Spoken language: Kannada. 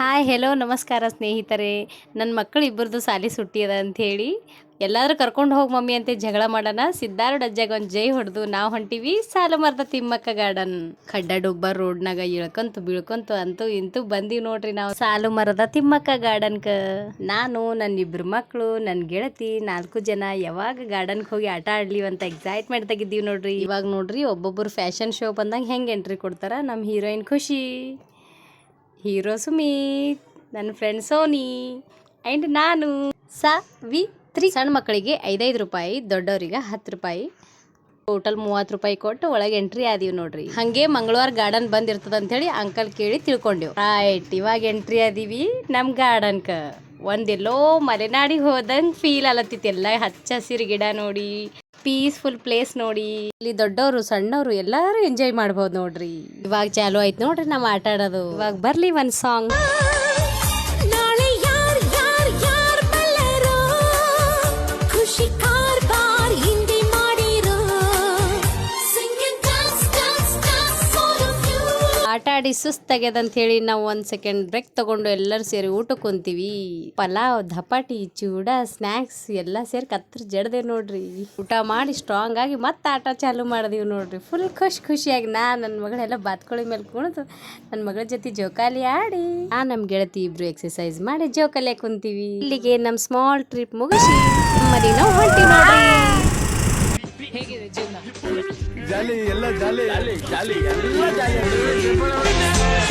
ಹಾಯ್ ಹೆಲೋ ನಮಸ್ಕಾರ ಸ್ನೇಹಿತರೆ. ನನ್ನ ಮಕ್ಕಳು ಇಬ್ಬರದು ಸಾಲಿ ಸುಟ್ಟಿ ಅದ ಅಂಥೇಳಿ ಎಲ್ಲಾದರೂ ಕರ್ಕೊಂಡು ಹೋಗಿ ಮಮ್ಮಿ ಅಂತ ಜಗಳ ಮಾಡೋಣ. ಸಿದ್ಧಾರ್ಡ್ ಅಜ್ಜಾಗ ಒಂದು ಜೈ ಹೊಡೆದು ನಾವು ಹೊಂಟಿವಿ. ಸಾಲ ಮರದ ತಿಮ್ಮಕ್ಕ ಗಾರ್ಡನ್. ಖಡ್ಡ ಡುಬ್ಬ ರೋಡ್ನಾಗ ಇಳ್ಕೊಂತು ಬೀಳ್ಕೊಂತು ಅಂತೂ ಇಂತೂ ಬಂದೀವಿ ನೋಡ್ರಿ ನಾವು. ಸಾಲು ಮರದ ತಿಮ್ಮಕ್ಕ ಗಾರ್ಡನ್ಕ. ನಾನು ನನ್ನ ಇಬ್ಬರು ಮಕ್ಕಳು ನನ್ನ ಗೆಳತಿ ನಾಲ್ಕು ಜನ ಯಾವಾಗ ಗಾರ್ಡನ್ಗೆ ಹೋಗಿ ಆಟ ಆಡ್ಲಿ ಅಂತ ಎಕ್ಸೈಟ್ಮೆಂಟ್ ತೆಗಿದ್ದೀವಿ ನೋಡ್ರಿ. ಇವಾಗ ನೋಡ್ರಿ ಒಬ್ಬೊಬ್ರು ಫ್ಯಾಷನ್ ಶೋ ಬಂದಂಗೆ ಹೆಂಗೆ ಎಂಟ್ರಿ ಕೊಡ್ತಾರ? ನಮ್ಮ ಹೀರೋಯಿನ್ ಖುಷಿ. ಹೀರೋ ಸುಮಿತ್, ನನ್ನ ಫ್ರೆಂಡ್ ಸೋನಿ ಆ್ಯಂಡ್ ನಾನು. ಸಾವಿತ್ರಿ ಸಣ್ಣ ಮಕ್ಕಳಿಗೆ ಐದೈದು ರೂಪಾಯಿ, ದೊಡ್ಡವರಿಗೆ ಹತ್ತು ರೂಪಾಯಿ. ಟೋಟಲ್ ಮೂವತ್ತು ರೂಪಾಯಿ ಕೊಟ್ಟು ಒಳಗೆ ಎಂಟ್ರಿ ಆದೀವಿ ನೋಡ್ರಿ. ಹಂಗೆ ಮಂಗಳವಾರ ಗಾರ್ಡನ್ ಬಂದಿರ್ತದ ಅಂತೇಳಿ ಅಂಕಲ್ ಕೇಳಿ ತಿಳ್ಕೊಂಡೆವು. ರೈಟ್ ಇವಾಗ ಎಂಟ್ರಿ ಆದೀವಿ ನಮ್ಮ ಗಾರ್ಡನ್ಕ ಒಂದೆಲ್ಲೋ ಮಲೆನಾಡಿಗೆ ಹೋದಂಗೆ ಫೀಲ್ ಅಲತ್ತಿತ್ತು. ಎಲ್ಲ ಹಚ್ಚ ಹಸಿರು ಗಿಡ ನೋಡಿ. ಪೀಸ್ಫುಲ್ ಪ್ಲೇಸ್ ನೋಡಿ. ಇಲ್ಲಿ ದೊಡ್ಡವರು, ಸಣ್ಣವರು ಎಲ್ಲರೂ ಎಂಜಾಯ್ ಮಾಡ್ಬೋದು ನೋಡ್ರಿ. ಇವಾಗ ಚಾಲು ಆಯ್ತು ನೋಡ್ರಿ ನಾವು ಆಟ ಆಡೋದು. ಇವಾಗ ಬರ್ಲಿ ಒಂದ್ ಸಾಂಗ್ ಆಟ ಆಡಿ ಸುಸ್ತಾಗ್ಯದ ಹೇಳಿ ನಾವು ಒಂದ್ ಸೆಕೆಂಡ್ ಬ್ರೇಕ್ ತಗೊಂಡು ಎಲ್ಲರೂ ಸೇರಿ ಊಟ ಕುಂತೀವಿ ಪಲಾವ್, ಧಪಾಟಿ, ಚೂಡ ಸ್ನ್ಯಾಕ್ಸ್ ಎಲ್ಲ ಸೇರಿ ಕತ್ರ ಜಡ್ದೆ ನೋಡ್ರಿ. ಊಟ ಮಾಡಿ ಸ್ಟ್ರಾಂಗ್ ಆಗಿ ಮತ್ತೆ ಆಟ ಚಾಲು ಮಾಡಿದೀವಿ ನೋಡ್ರಿ. ಫುಲ್ ಖುಷಿ ಖುಷಿಯಾಗಿ ನಾ ನನ್ನ ಮಗಳೆಲ್ಲ ಬಾತ್ಕೊಳಿ ಮೇಲೆ ಕುಣಿದು ನನ್ನ ಮಗಳ ಜೊತೆ ಜೋಕಾಲಿ ಆಡಿ ಆ ನಮ್ ಗೆಳತಿ ಇಬ್ರು ಎಕ್ಸರ್ಸೈಸ್ ಮಾಡಿ ಜೋಕಾಲಿ ಕುಂತೀವಿ. ಇಲ್ಲಿಗೆ ನಮ್ ಸ್ಮಾಲ್ ಟ್ರಿಪ್ ಮುಗಿಸಿ. ಮರಿ ನಾವು ಹೊಂಟಿ ನೋಡ್ರಿ ஜாலி எல்லாம் ஜாலி. ஜாலி ஜாலி எல்லாம் ஜாலி